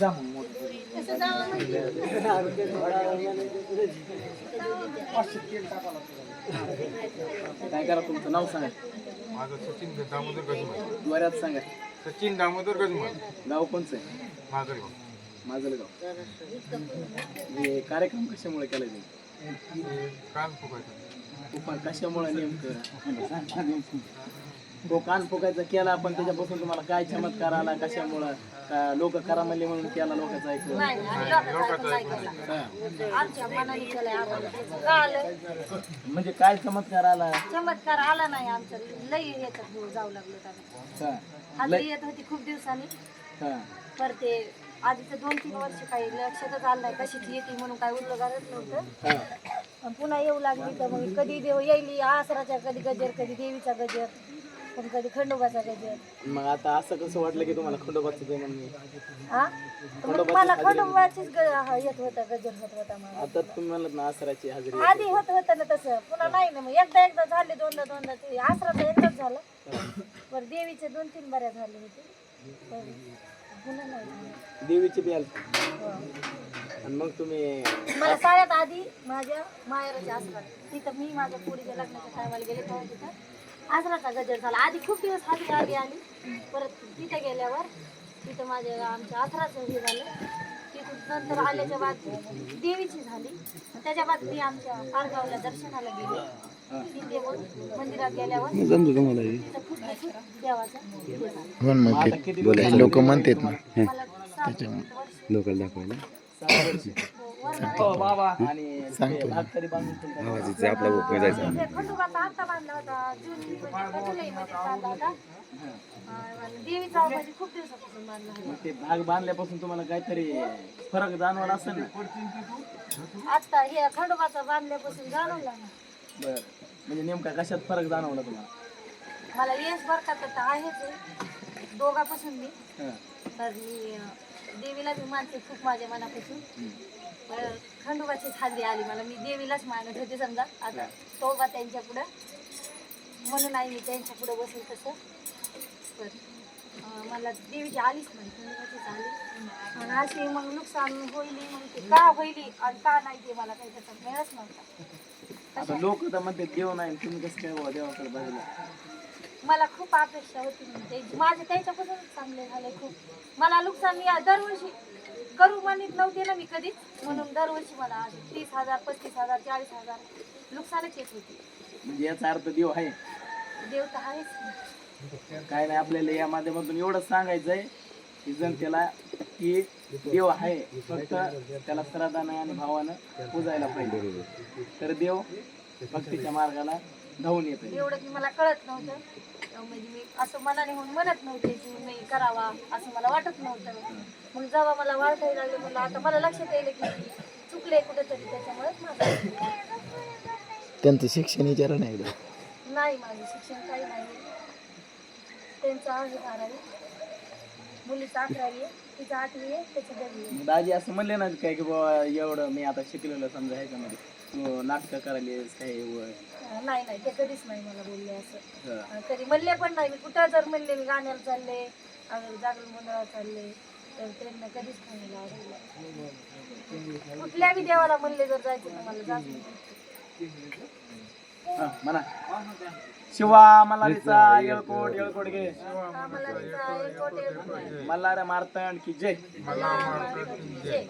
जा मग. काय करा तुमचं नाव सांगा माझं सचिन दामोदर गजमल. द्वाऱ्यात सांगा. सचिन दामोदर गजमल. गाव कोणचं आहे? माजलगाव. माझं गाव हे कार्यक्रम कशामुळे केला तुम्ही? कान फुकायचं. उपाय कशामुळे नेमकं? तो कान फुकायचा केला पण त्याच्यापासून तुम्हाला काय चमत्कार आला? कशामुळं? लोक करा म्हणले म्हणून केला लोकांचं ऐकलं? नाही आम्ही लोकांचं ऐकून नाही. केलं. आमच्या मनाने केलंय आम्हाला. त्याचं का आलं? म्हणजे काय चमत्कार आला? चमत्कार आला नाही आमचं लई याच्यात घेऊन जाऊ लागलो त्याला. हा, हाजरी येत होती खूप दिवसांनी. हा. पर ते आधीचं दोन तीन वर्ष काही लक्षातच आलं नाही कशाची येते म्हणून काय उल्लगारच नव्हतं. हा. पण पुन्हा येऊ लागली तर मग कधी देव येईली? आसराच्या कधी गजर कधी देवीचा गजर. पण कधी खंडोबाचा गजर मग आता असं कसं वाटलं की तुम्हाला खंडोबाचं ते म्हणून हा? मग मला खंडोबाचीच ग- हा, येत होता गजर होत होता मला आता तुम्ही म्हणलं ना आसराची हजेरी आधी होत होतं ना तसं. पुन्हा नाही ना मग. एकदा एकदा झाले दोनदा दोनदा ते. आसराचा एकदाच झाला. बरं देवीचे दोन तीन बऱ्या झाले होते. पण पुन्हा नाही झाले. देवीची बी हो. आणि मग तुम्ही मला सगळ्यात आधी माझ्या माहेराच्या आसरात तिथं मी माझ्या पुढीच्या लग्नाच्या टायमाला गेले तेव्हा तिथं. आसराचा गजर झाला. आधी खूप दिवस हाती आली आली परत तिथे गेल्यावर तिथं माझ्या आमच्या आसराचं हे झालं. तिथून नंतर आल्याच्या बाद देवीची झाली. त्याच्या बाद मी आमच्या पारगावला दर्शनाला गेले. तिथे मग मंदिरात गेल्यावर तिथं खूप देवाचं हे लोक म्हणतात ना. लोकल दाखवायला. हो, बाबा आणि ते बांधून ठेवतात. आपला उपयोग जायचा ते खंडोबाचा आत्ता बांधला होता. जून मध्ये जुलैमध्ये बांधला होता. आणि देवीचा म्हणजे खूप दिवसापासून बांधला होता. मग ते भाग बांधल्यापासून तुम्हाला काहीतरी फरक जाणवला असेल ना? आता हे खंडोबाचा बांधल्यापासून जाणवला ना. बर. म्हणजे नेमका कशात फरक जाणवला तुम्हाला? मला येस बर का तर आहेच आहे. दोघापासून मी. हा. तर मी अं, देवीला मी मानते खूप माझ्या मनापासून. पण खंडोबाचीच हाजरी आली मला. मी देवीलाच मानत होते समजा. आता तोबा त्यांच्या पुढं. म्हणून आई मी त्यांच्या पुढं बसेल तसं. पण मला देवीची आलीच नाही. खंडोबाचीच आली. आणि अशी मग नुकसान होईली मग ते का होईली आणि का नाही ते मला काही त्याचा मिळच नव्हता. आता लोक तर म्हणते देव नाही तुम्ही कसं काय बुवा देवाकडे बघितलं? मला खूप अपेक्षा होती म्हणजे माझे त्याच्यापासूनच चांगले झाले खूप. मला नुकसान मी दरवर्षी करू म्हणत नव्हते ना मी कधीच. म्हणून दरवर्षी मला असे तीस हजार पस्तीस हजार चाळीस हजार नुकसानच येत होती. म्हणजे याचा अर्थ देव आहे. देव तर आहेच. ना. काय नाही आपल्याला या माध्यमातून एवढंच सांगायचं आहे की जनतेला की देव आहे. फक्त त्याला श्रद्धानं आणि भावानं पूजायला पाहिजे. तर देव भक्तीच्या मार्गाला धावून येते एवढं की मला कळत नव्हतं. तेव्हा म्हणजे मी असं मनाने म्हणून म्हणत नव्हते की नाही करावा असं मला वाटत नव्हतं. मग जेव्हा मला वाटायला लागले म्हणलं आता मला लक्षात येईल की चुकले कुठेतरी त्याच्यामुळेच माझं. त्यांचं शिक्षण विचारा नाही. नाही माझं शिक्षण काही नाही. त्यांचं आहे. बारावी मुलीचं अकरावी आहे तिचं आठवी आहे त्याचं दहावी आहे. दाजी असं म्हणले ना काय की बाबा एवढं मी आता शिकलेलं समजा ह्याच्यामध्ये. तू नाटकं करायलीस काय व- अं, नाही नाही ते कधीच नाही मला बोलले असं. हा. अं, कधी म्हणले पण नाही मी कुठं जर म्हणले मी गाण्याला चालले अं, जागरण मंडळात चालले तर त्यांना कधीच नाही मला आवडलं. कुठल्या बी देवाला म्हणले जर जायचं तर मला जास्त हा, म्हणा. शिवा मल्हारीचा येळकोट येळकोट. घे. मल्हार मार्तंड की जय. जय.